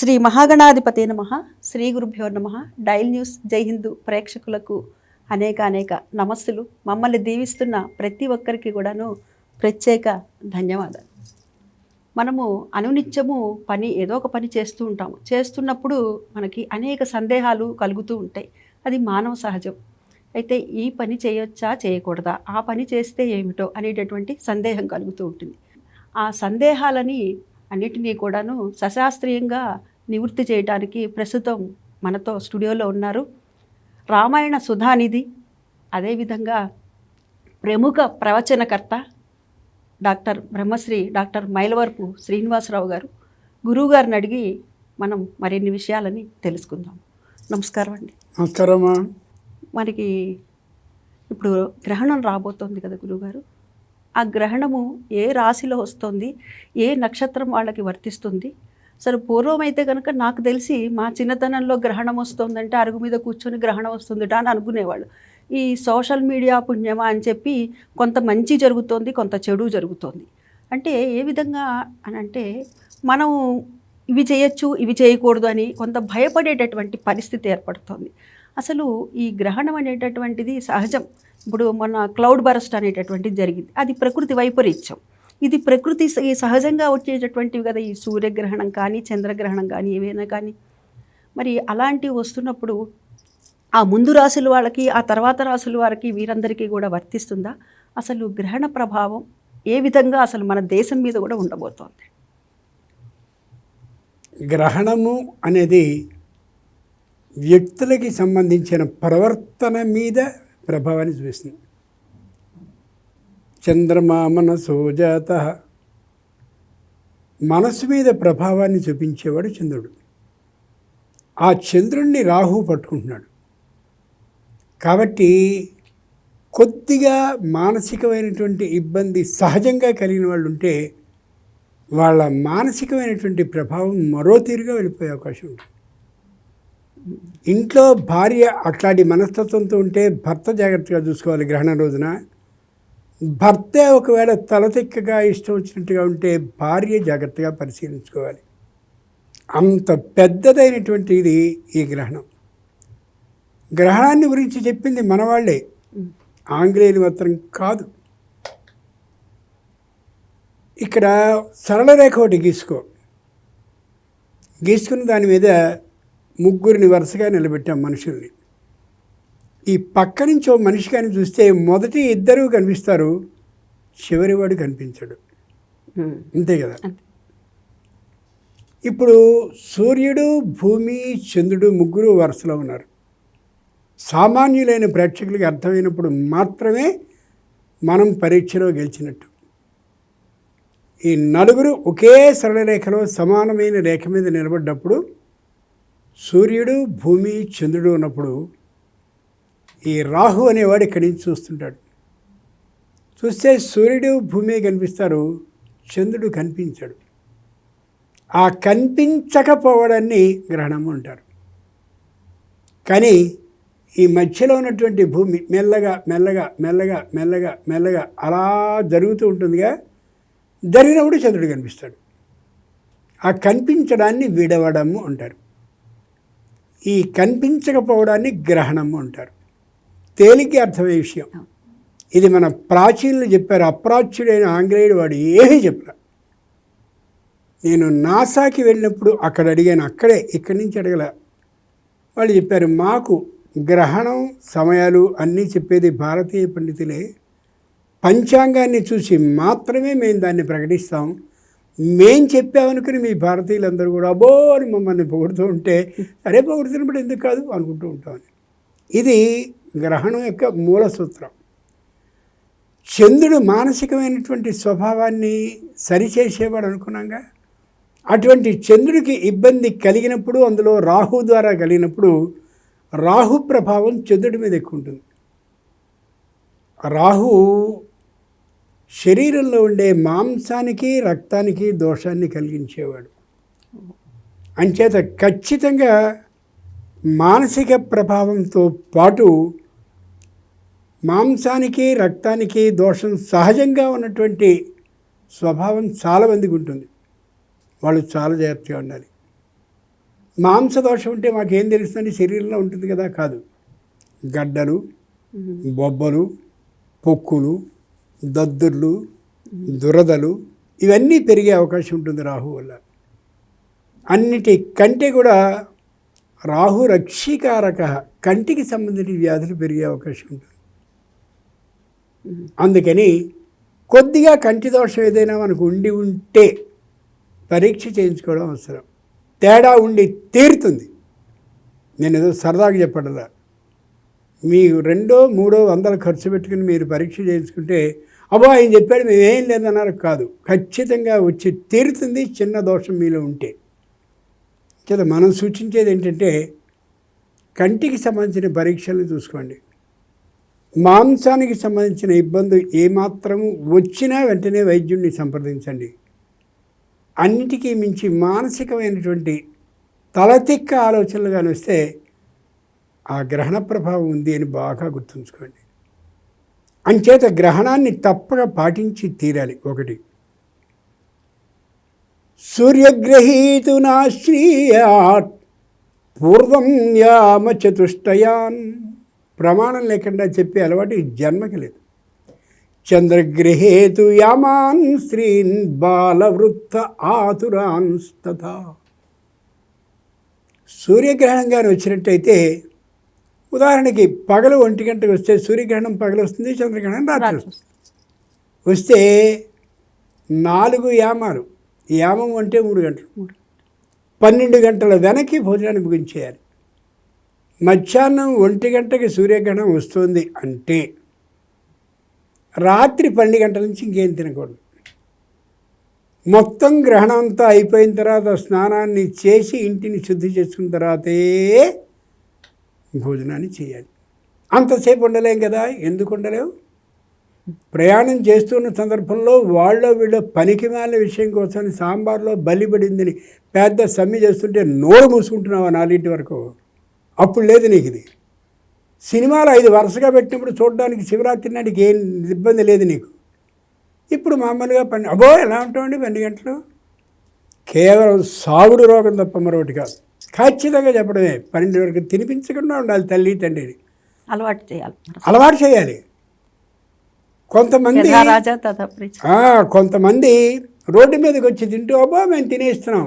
శ్రీ మహాగణాధిపతి నమ. శ్రీ గురుభ్యో నమ. డైల్ న్యూస్ జై హిందూ ప్రేక్షకులకు అనేక అనేక నమస్సులు. మమ్మల్ని దీవిస్తున్న ప్రతి ఒక్కరికి కూడాను ప్రత్యేక ధన్యవాదాలు. మనము అనునిత్యము పని ఏదో ఒక పని చేస్తూ ఉంటాము. చేస్తున్నప్పుడు మనకి అనేక సందేహాలు కలుగుతూ ఉంటాయి. అది మానవ సహజం. అయితే ఈ పని చేయొచ్చా చేయకూడదా? ఆ పని చేస్తే ఏమిటో అనేటటువంటి సందేహం కలుగుతూ ఉంటుంది. ఆ సందేహాలని అన్నిటినీ కూడాను సశాస్త్రీయంగా నివృత్తి చేయడానికి ప్రస్తుతం మనతో స్టూడియోలో ఉన్నారు. రామాయణ సుధానిధి అదేవిధంగా ప్రముఖ ప్రవచనకర్త డాక్టర్ బ్రహ్మశ్రీ డాక్టర్ మైలవరపు శ్రీనివాసరావు గారు. గురువుగారిని అడిగి మనం మరిన్ని విషయాలని తెలుసుకుందాం. నమస్కారం అండి. నమస్కారమ్మా మనకి ఇప్పుడు గ్రహణం రాబోతోంది కదా గురువుగారు. ఆ గ్రహణము ఏ రాశిలో వస్తుంది? ఏ నక్షత్రం వాళ్ళకి వర్తిస్తుంది? సరే పూర్వం అయితే కనుక నాకు తెలిసి మా చిన్నతనంలో గ్రహణం వస్తుందంటే అరుగు మీద కూర్చొని గ్రహణం వస్తుందిట అని అనుకునేవాళ్ళు. ఈ సోషల్ మీడియా పుణ్యమా అని చెప్పి కొంత మంచి జరుగుతోంది కొంత చెడు జరుగుతోంది. అంటే ఏ విధంగా అని అంటే మనం ఇవి చేయొచ్చు ఇవి చేయకూడదు అని కొంత భయపడేటటువంటి పరిస్థితి ఏర్పడుతోంది. అసలు ఈ గ్రహణం అనేటటువంటిది సహజం. ఇప్పుడు మన క్లౌడ్ బరస్ట్ అనేటటువంటిది జరిగింది. అది ప్రకృతి వైపరీత్యం. ఇది ప్రకృతి సహజంగా వచ్చేటటువంటివి కదా ఈ సూర్యగ్రహణం కానీ చంద్రగ్రహణం కానీ ఏవైనా కానీ. మరి అలాంటివి వస్తున్నప్పుడు ఆ ముందు రాసుల వాళ్ళకి ఆ తర్వాత రాసుల వారికి వీరందరికీ కూడా వర్తిస్తుందా? అసలు గ్రహణ ప్రభావం ఏ విధంగా అసలు మన దేశం మీద కూడా ఉండబోతోంది? గ్రహణము అనేది వ్యక్తులకి సంబంధించిన ప్రవర్తన మీద ప్రభావాన్ని చూపిస్తుంది. చంద్రమా మనసో జాత. మనసు మీద ప్రభావాన్ని చూపించేవాడు చంద్రుడు. ఆ చంద్రుణ్ణి రాహు పట్టుకుంటున్నాడు. కాబట్టి కొద్దిగా మానసికమైనటువంటి ఇబ్బంది సహజంగా కలిగిన వాళ్ళు ఉంటే వాళ్ళ మానసికమైనటువంటి ప్రభావం మరో తీరుగా వెళ్ళిపోయే అవకాశం ఉంటుంది. ఇంట్లో భార్య అట్లాంటి మనస్తత్వంతో ఉంటే భర్త జాగ్రత్తగా చూసుకోవాలి గ్రహణ రోజున. భర్తే ఒకవేళ తలతిక్కగా ఇష్టం వచ్చినట్టుగా ఉంటే భార్య జాగ్రత్తగా పరిశీలించుకోవాలి. అంత పెద్దదైనటువంటి ఇది ఈ గ్రహణం. గ్రహణాన్ని గురించి చెప్పింది మనవాళ్ళే. ఆంగ్లేయులు మాత్రం కాదు. ఇక్కడ సరళ రేఖ ఒకటి గీసుకో. గీసుకున్న దాని మీద ముగ్గురిని వరుసగా నిలబెట్టాం మనుషుల్ని. ఈ పక్క నుంచి ఓ మనిషి కానీ చూస్తే మొదటి ఇద్దరు కనిపిస్తారు చివరివాడు కనిపించడు ఉమ్. అంతే కదా. ఇప్పుడు సూర్యుడు భూమి చంద్రుడు ముగ్గురు వరుసలో ఉన్నారు సామాన్యులైన ప్రేక్షకులకి అర్థమైనప్పుడు మాత్రమే మనం పరీక్షలో గెలిచినట్టు ఈ నలుగురు ఒకే సరళ రేఖలో సమానమైన రేఖ మీద నిలబడ్డప్పుడు సూర్యుడు భూమి చంద్రుడు ఉన్నప్పుడు ఈ రాహు అనేవాడు ఇక్కడి నుంచి చూస్తుంటాడు. చూస్తే సూర్యుడు భూమి కనిపిస్తారు చంద్రుడు కనిపించాడు. ఆ కనిపించకపోవడాన్ని గ్రహణము అంటారు. కానీ ఈ మధ్యలో ఉన్నటువంటి భూమి మెల్లగా మెల్లగా మెల్లగా మెల్లగా మెల్లగా అలా జరుగుతూ ఉంటుందిగా. జరిగినప్పుడు చంద్రుడు కనిపిస్తాడు. ఆ కనిపించడాన్ని విడవడము అంటారు. ఈ కనిపించకపోవడాన్ని గ్రహణము అంటారు. తేలిక అర్థమయ్యే విషయం. ఇది మన ప్రాచీనులు చెప్పారు అప్రాచ్యుడైన ఆంగ్లేయుడు వాడు ఏమీ చెప్పరా నేను నాసాకి వెళ్ళినప్పుడు అక్కడ అడిగాను అక్కడే ఇక్కడి నుంచి అడగల. వాళ్ళు చెప్పారు మాకు గ్రహణం సమయాలు అన్నీ చెప్పేది భారతీయ పండితులే. పంచాంగాన్ని చూసి మాత్రమే మేము దాన్ని ప్రకటిస్తాం. మేం చెప్పామనుకుని మీ భారతీయులందరూ కూడా అబో అని మమ్మల్ని పొగుడుతూ ఉంటే అరే పొగుడుతున్నప్పుడు ఎందుకు కాదు అనుకుంటూ ఉంటామని. ఇది గ్రహణం యొక్క మూల సూత్రం. చంద్రుడు మానసికమైనటువంటి స్వభావాన్ని సరిచేసేవాడు అనుకున్నాగా? అటువంటి చంద్రుడికి ఇబ్బంది కలిగినప్పుడు అందులో రాహు ద్వారా కలిగినప్పుడు రాహు ప్రభావం చంద్రుడి మీద ఎక్కువ ఉంటుంది. రాహు శరీరంలో ఉండే మాంసానికి రక్తానికి దోషాన్ని కలిగించేవాడు. అంచేత ఖచ్చితంగా మానసిక ప్రభావంతో పాటు మాంసానికి రక్తానికి దోషం సహజంగా ఉన్నటువంటి స్వభావం చాలా మందికి ఉంటుంది. వాళ్ళు చాలా జాగ్రత్తగా ఉండాలి. మాంసదోషం ఉంటే మాకేం తెలుస్తుంది శరీరంలో ఉంటుంది కదా కాదు. గడ్డలు బొబ్బలు పొక్కులు దద్దుర్లు దురదలు ఇవన్నీ పెరిగే అవకాశం ఉంటుంది రాహు వల్ల. అన్నిటి కంటే కూడా రాహు రక్షికారక కంటికి సంబంధించిన వ్యాధులు పెరిగే అవకాశం ఉంటుంది. అందుకని కొద్దిగా కంటి దోషం ఏదైనా మనకు ఉండి ఉంటే పరీక్ష చేయించుకోవడం అవసరం. తేడా ఉండి తీరుతుంది. నేను ఏదో సరదాగా చెప్పడలా మీకు రెండో మూడో వందలు ఖర్చు పెట్టుకుని మీరు పరీక్ష చేయించుకుంటే అబ్బా ఆయన చెప్పాడు మేమేం లేదన్నారు కాదు. ఖచ్చితంగా వచ్చి తీరుతుంది చిన్న దోషం మీలో ఉంటే. చేత మనం సూచించేది ఏంటంటే కంటికి సంబంధించిన పరీక్షలు చూసుకోండి. మాంసానికి సంబంధించిన ఇబ్బంది ఏమాత్రము వచ్చినా వెంటనే వైద్యుడిని సంప్రదించండి. అన్నిటికీ మించి మానసికమైనటువంటి తలతిక్క ఆలోచనలు కానీ వస్తే ఆ గ్రహణ ప్రభావం ఉంది అని బాగా గుర్తుంచుకోండి. అంచేత గ్రహణాన్ని తప్పక పాటించి తీరాలి ఒకటి. సూర్యగ్రహీతునాశ్రీయాత్ పూర్వం యామ చతుష్టయాన్ ప్రమాణం లేకుండా చెప్పే అలవాటు ఈ జన్మకి లేదు. చంద్రగ్రహేతు యామాన్ స్త్రీన్ బాలవృత్త ఆతురాన్ తథా సూర్యగ్రహణం కానీ వచ్చినట్టయితే ఉదాహరణకి పగలు ఒంటి గంటకు వస్తే సూర్యగ్రహణం పగలు వస్తుంది చంద్రగ్రహణం రాత్రి వస్తుంది. వస్తే నాలుగు యామాలు యామం అంటే మూడు గంటలు. మూడు. పన్నెండు గంటల వెనక్కి భోజనాన్ని ముగించేయాలి. మధ్యాహ్నం ఒంటి గంటకి సూర్యగ్రహణం వస్తుంది అంటే రాత్రి పన్నెండు గంటల నుంచి ఇంకేం తినకూడదు. మొత్తం గ్రహణం అంతా అయిపోయిన తర్వాత స్నానాన్ని చేసి ఇంటిని శుద్ధి చేసుకున్న తర్వాతే భోజనాన్ని చేయాలి. అంతసేపు ఉండలేం కదా? ఎందుకు ఉండలేవు? ప్రయాణం చేస్తున్న సందర్భంలో వాళ్ళ వీళ్ళ పనికి మాలిన విషయం కోసం సాంబార్లో బలిపడిందని పెద్ద సమ్మె చేస్తుంటే నోరు మూసుకుంటున్నావా నాలుగింటి వరకు? అప్పుడు లేదు నీకు ఇది. సినిమాలు ఐదు వరుసగా పెట్టినప్పుడు చూడడానికి శివరాత్రి నాటికి ఏం ఇబ్బంది లేదు నీకు. ఇప్పుడు మామూలుగా పని అబో ఎలా ఉంటామండి పన్నెండు గంటలు? కేవలం సాగుడు రోగం తప్ప మరొకటి కాదు. ఖచ్చితంగా చెప్పడమే. పన్నెండు వరకు తినిపించకుండా ఉండాలి తల్లి తండ్రిని. అలవాటు చేయాలి. అలవాటు చేయాలి. కొంతమంది కొంతమంది రోడ్డు మీదకి వచ్చి తింటూ అబ్బా మేము తినేస్తున్నాం.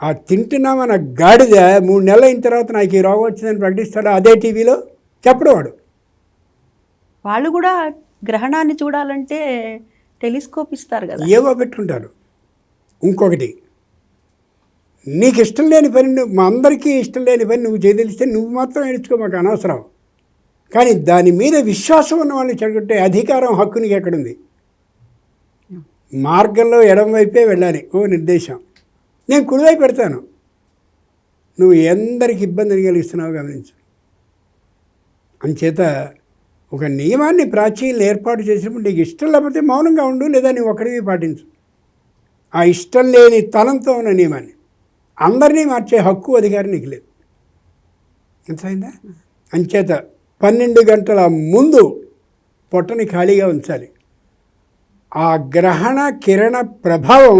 ఆ తింటున్నామన్న గాడిద మూడు నెలలు అయిన తర్వాత నాకు ఈ రోగం వచ్చిందని ప్రకటిస్తాడు అదే టీవీలో? చెప్పడు వాడు. వాళ్ళు కూడా గ్రహణాన్ని చూడాలంటే టెలిస్కోప్ ఇస్తారు కదా. ఏవో పెట్టుకుంటారు. ఇంకొకటి నీకు ఇష్టం లేని పని నువ్వు మా అందరికీ ఇష్టం లేని పని నువ్వు చేయదలిస్తే నువ్వు మాత్రం నేర్చుకో మాకు అనవసరం. కానీ దాని మీద విశ్వాసం ఉన్న వాళ్ళని చెడగొట్టే అధికారం హక్కు నీకు ఎక్కడుంది? మార్గంలో ఎడం వైపే వెళ్ళాలి. ఓ నిర్దేశం. నేను కుడివైపు పెడతాను. నువ్వు ఎందరికి ఇబ్బందిని కలిగిస్తున్నావు గమనించు. అంచేత ఒక నియమాన్ని ప్రాచీనలు ఏర్పాటు చేసినప్పుడు నీకు ఇష్టం లేకపోతే మౌనంగా ఉండు లేదా నువ్వు ఒక్కడివి పాటించు. ఆ ఇష్టం లేని తలంతో ఉన్న నియమాన్ని. అందరినీ మార్చే హక్కు అధికారం నీకు లేదు. ఎంతైందా? అంచేత పన్నెండు గంటల ముందు పొట్టని ఖాళీగా ఉంచాలి. ఆ గ్రహణ కిరణ ప్రభావం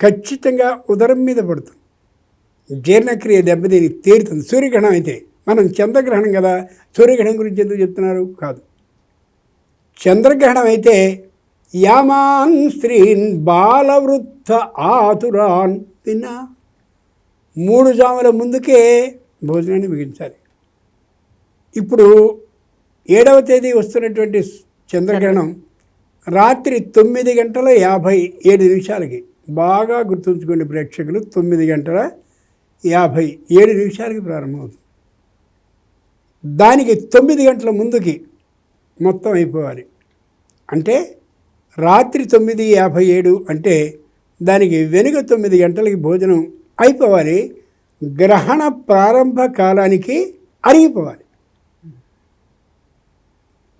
ఖచ్చితంగా ఉదరం మీద పడుతుంది. జీర్ణక్రియ దెబ్బతిని తీరుతుంది. సూర్యగ్రహణం అయితే మనం చంద్రగ్రహణం కదా సూర్యగ్రహణం గురించి ఎందుకు చెప్తున్నారు? కాదు. చంద్రగ్రహణం అయితే యామాన్ స్త్రీన్ బాలవృత్త ఆతురాన్ విన్నా మూడు జాముల ముందుకే భోజనాన్ని ముగించాలి. ఇప్పుడు ఏడవ తేదీ వస్తున్నటువంటి చంద్రగ్రహణం రాత్రి తొమ్మిది గంటల యాభై ఏడు నిమిషాలకి. బాగా గుర్తుంచుకునే ప్రేక్షకులు తొమ్మిది గంటల యాభై ఏడు నిమిషాలకి ప్రారంభమవుతుంది. దానికి తొమ్మిది గంటల ముందుకి మొత్తం అయిపోవాలి. అంటే రాత్రి తొమ్మిది యాభై ఏడు అంటే దానికి వెనుక తొమ్మిది గంటలకి భోజనం అయిపోవాలి. గ్రహణ ప్రారంభ కాలానికి అరిగిపోవాలి.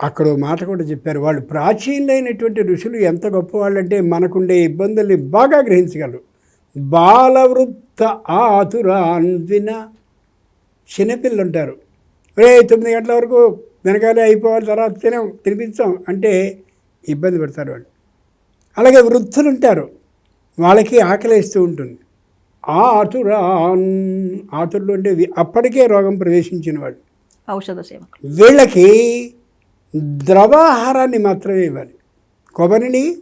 అక్కడ మాట కూడా చెప్పారు. వాళ్ళు ప్రాచీనమైనటువంటి ఋషులు ఎంత గొప్పవాళ్ళంటే మనకుండే ఇబ్బందుల్ని బాగా గ్రహించగలరు. బాలవృత్త ఆతురాన్విన చిన్నపిల్లలు ఉంటారు రే తొమ్మిది గంటల వరకు వెనకాలే అయిపోవాలి తర్వాత తినం తినిపించాం అంటే ఇబ్బంది పడతారు వాళ్ళు. అలాగే వృద్ధులు ఉంటారు వాళ్ళకి ఆకలిస్తూ ఉంటుంది. ఆతురాన్ ఆతురులు అంటే అప్పటికే రోగం ప్రవేశించిన వాళ్ళు ఔషధ సేవకులు. వీళ్ళకి ద్రవాహారాన్ని మాత్రమే ఇవ్వాలి. కొబ్బరిని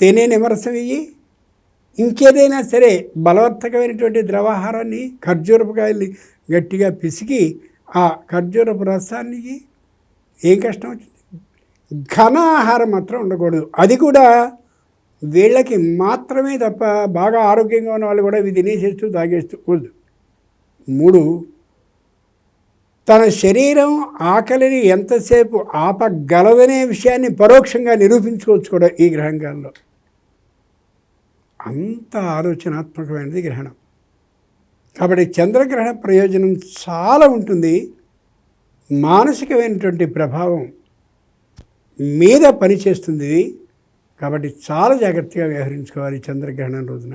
తేనె నిమరసం ఇయ్యి ఇంకేదైనా సరే బలవర్తకమైనటువంటి ద్రవాహారాన్ని ఖర్జూరపు కాయల్ని గట్టిగా పిసికి ఆ ఖర్జూరపు రసాన్ని ఏం కష్టం వచ్చింది? ఘన ఆహారం మాత్రం ఉండకూడదు. అది కూడా వీళ్ళకి మాత్రమే తప్ప బాగా ఆరోగ్యంగా ఉన్న వాళ్ళు కూడా ఇవి తినేసేస్తూ తాగేస్తూ కూడదు. మూడు తన శరీరం ఆకలిని ఎంతసేపు ఆపగలదనే విషయాన్ని పరోక్షంగా నిరూపించుకోవచ్చు కూడా ఈ గ్రహంగాల్లో. అంత ఆలోచనాత్మకమైనది గ్రహణం. కాబట్టి చంద్రగ్రహణ ప్రయోజనం చాలా ఉంటుంది. మానసికమైనటువంటి ప్రభావం మీద పనిచేస్తుంది. కాబట్టి చాలా జాగ్రత్తగా వ్యవహరించుకోవాలి చంద్రగ్రహణం రోజున.